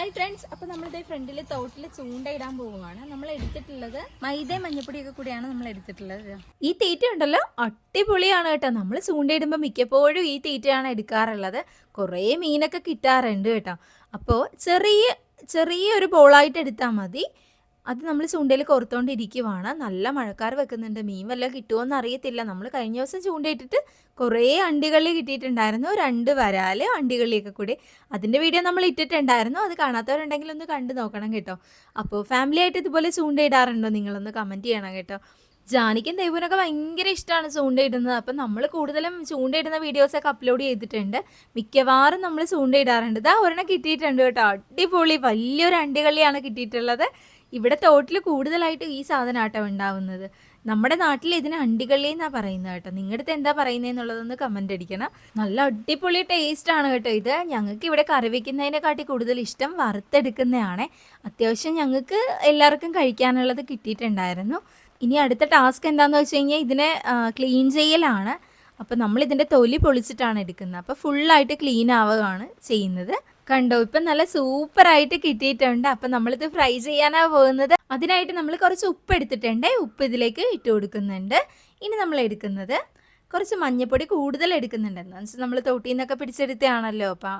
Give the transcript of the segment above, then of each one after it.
Hi friends അപ്പോൾ നമ്മളിതേ ഫ്രണ്ടിൽ തോട്ടിൽ ചൂണ്ടയിടാൻ പോവുകയാണ്. നമ്മൾ എടുത്തിട്ടുള്ളത് മൈദ മഞ്ഞപ്പൊടിയൊക്കെ കൂടിയാണ് നമ്മൾ എടുത്തിട്ടുള്ളത്. ഈ തീറ്റ ഉണ്ടല്ലോ അടിപൊളിയാണ് കേട്ടോ. നമ്മൾ ചൂണ്ടയിടുമ്പോൾ മിക്കപ്പോഴും ഈ തീറ്റയാണ് എടുക്കാറുള്ളത്. കുറേ മീനൊക്കെ കിട്ടാറുണ്ട് കേട്ടോ. അപ്പോൾ ചെറിയ ചെറിയൊരു ബോളായിട്ട് എടുത്താൽ മതി. അത് നമ്മൾ ചൂണ്ടയിൽ കൊറത്തോണ്ടിരിക്കുവാണ് നല്ല മഴക്കാർ വെക്കുന്നുണ്ട്. മീൻ വല്ലതും കിട്ടുമോയെന്ന് അറിയത്തില്ല. നമ്മൾ കഴിഞ്ഞ ദിവസം ചൂണ്ടയിട്ടിട്ട് കുറേ അണ്ടികളി കിട്ടിയിട്ടുണ്ടായിരുന്നു. രണ്ട് വരാൽ അണ്ടികളിയൊക്കെ കൂടി. അതിന്റെ വീഡിയോ നമ്മൾ ഇട്ടിട്ടുണ്ടായിരുന്നു. അത് കാണാത്തവരുണ്ടെങ്കിൽ ഒന്ന് കണ്ടു നോക്കണം കേട്ടോ. അപ്പോൾ ഫാമിലി ആയിട്ട് ഇതുപോലെ ചൂണ്ടയിടാറുണ്ടോ? നിങ്ങളൊന്ന് കമന്റ് ചെയ്യണം കേട്ടോ. ജാനിക്കും ദൈവനൊക്കെ ഭയങ്കര ഇഷ്ടമാണ് ചൂണ്ടയിടുന്നത്. അപ്പം നമ്മൾ കൂടുതലും ചൂണ്ടയിടുന്ന വീഡിയോസൊക്കെ അപ്ലോഡ് ചെയ്തിട്ടുണ്ട്. മിക്കവാറും നമ്മൾ ചൂണ്ടയിടാറുണ്ട്. ഇതാ ഒരെണ്ണം കിട്ടിയിട്ടുണ്ട് കേട്ടോ. അടിപൊളി. വലിയൊരു അണ്ടികളിയാണ് കിട്ടിയിട്ടുള്ളത്. ഇവിടെ തോട്ടിൽ കൂടുതലായിട്ട് ഈ സാധനമാട്ടോ ഉണ്ടാവുന്നത്. നമ്മുടെ നാട്ടിൽ ഇതിന് അണ്ടികളി എന്നാണ് പറയുന്നത് കേട്ടോ. നിങ്ങളുടെ അടുത്ത് എന്താ പറയുന്നതെന്നുള്ളതൊന്ന് കമന്റ് അടിക്കണം. നല്ല അടിപൊളി ടേസ്റ്റ് ആണ് കേട്ടോ ഇത്. ഞങ്ങൾക്ക് ഇവിടെ കറി വെക്കുന്നതിനെക്കാട്ടി കൂടുതൽ ഇഷ്ടം വറുത്തെടുക്കുന്നതാണ്. അത്യാവശ്യം ഞങ്ങൾക്ക് എല്ലാവർക്കും കഴിക്കാനുള്ളത് കിട്ടിയിട്ടുണ്ടായിരുന്നു. ഇനി അടുത്ത ടാസ്ക് എന്താണെന്ന് വെച്ച് കഴിഞ്ഞാൽ ഇതിനെ ക്ലീൻ ചെയ്യലാണ്. അപ്പോൾ നമ്മൾ ഇതിന്റെ തൊലി പൊളിച്ചിട്ടാണ് എടുക്കുന്നത്. അപ്പോൾ ഫുള്ളായിട്ട് ക്ലീൻ ആവുകയാണ് ചെയ്യുന്നത്. കണ്ടോ? ഇപ്പം നല്ല സൂപ്പറായിട്ട് കിട്ടിയിട്ടുണ്ട്. അപ്പം നമ്മളിത് ഫ്രൈ ചെയ്യാനാണ് പോകുന്നത്. അതിനായിട്ട് നമ്മൾ കുറച്ച് ഉപ്പ് എടുത്തിട്ടുണ്ട് ഉപ്പ് ഇതിലേക്ക് ഇട്ട് കൊടുക്കുന്നുണ്ട്. ഇനി നമ്മൾ എടുക്കുന്നത് കുറച്ച് മഞ്ഞപ്പൊടി കൂടുതൽ എടുക്കുന്നുണ്ട്. എന്ന് വെച്ചാൽ നമ്മൾ തൊട്ടിയിൽ നിന്നൊക്കെ പിടിച്ചെടുത്തതാണല്ലോ. അപ്പം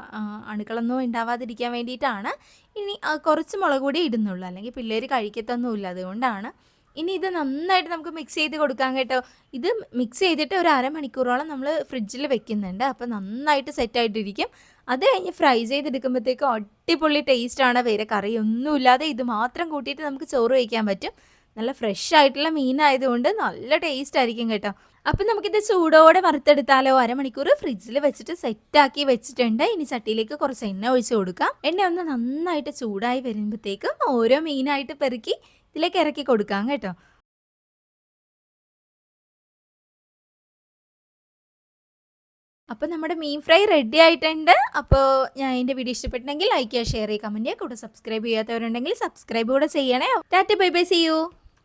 അണുക്കളൊന്നും ഉണ്ടാവാതിരിക്കാൻ വേണ്ടിയിട്ടാണ്. ഇനി കുറച്ച് മുളക് കൂടി ഇടുന്നുള്ളൂ. അല്ലെങ്കിൽ പിള്ളേർ കഴിക്കത്തൊന്നുമില്ല. അതുകൊണ്ടാണ്. ഇനി ഇത് നന്നായിട്ട് നമുക്ക് മിക്സ് ചെയ്ത് കൊടുക്കാൻ കേട്ടോ. ഇത് മിക്സ് ചെയ്തിട്ട് ഒരു അരമണിക്കൂറോളം നമ്മൾ ഫ്രിഡ്ജിൽ വെക്കുന്നുണ്ട്. അപ്പോൾ നന്നായിട്ട് സെറ്റായിട്ടിരിക്കും അത് കഴിഞ്ഞ് ഫ്രൈ ചെയ്തെടുക്കുമ്പോഴത്തേക്കും അടിപൊളി ടേസ്റ്റ് ആണ്. വേറെ കറി ഒന്നുമില്ലാതെ ഇത് മാത്രം കൂട്ടിയിട്ട് നമുക്ക് ചോറ് വയ്ക്കാൻ പറ്റും. നല്ല ഫ്രഷ് ആയിട്ടുള്ള മീനായതുകൊണ്ട് നല്ല ടേസ്റ്റ് ആയിരിക്കും കേട്ടോ. അപ്പം നമുക്കിത് ചൂടോടെ വറുത്തെടുത്താലോ അരമണിക്കൂർ ഫ്രിഡ്ജിൽ വെച്ചിട്ട് സെറ്റാക്കി വെച്ചിട്ടുണ്ട്. ഇനി ചട്ടിയിലേക്ക് കുറച്ച് എണ്ണ ഒഴിച്ച് കൊടുക്കാം. എണ്ണ ഒന്ന് നന്നായിട്ട് ചൂടായി വരുമ്പോഴത്തേക്കും ഓരോ മീനായിട്ട് പെറുക്കി ഇതിലേക്ക് ഇറക്കി കൊടുക്കാം കേട്ടോ. അപ്പോൾ നമ്മുടെ മീൻ ഫ്രൈ റെഡി ആയിട്ടുണ്ട്. അപ്പോൾ ഞാൻ എന്റെ വീഡിയോ ഇഷ്ടപ്പെട്ടെങ്കിൽ ലൈക്ക് ചെയ്യുക ഷെയർ ചെയ്യുക കമന്റ് ചെയ്യുക കൂടെ സബ്സ്ക്രൈബ് ചെയ്യാത്തവരുണ്ടെങ്കിൽ സബ്സ്ക്രൈബ് കൂടെ ചെയ്യണേ. Tata bye bye see you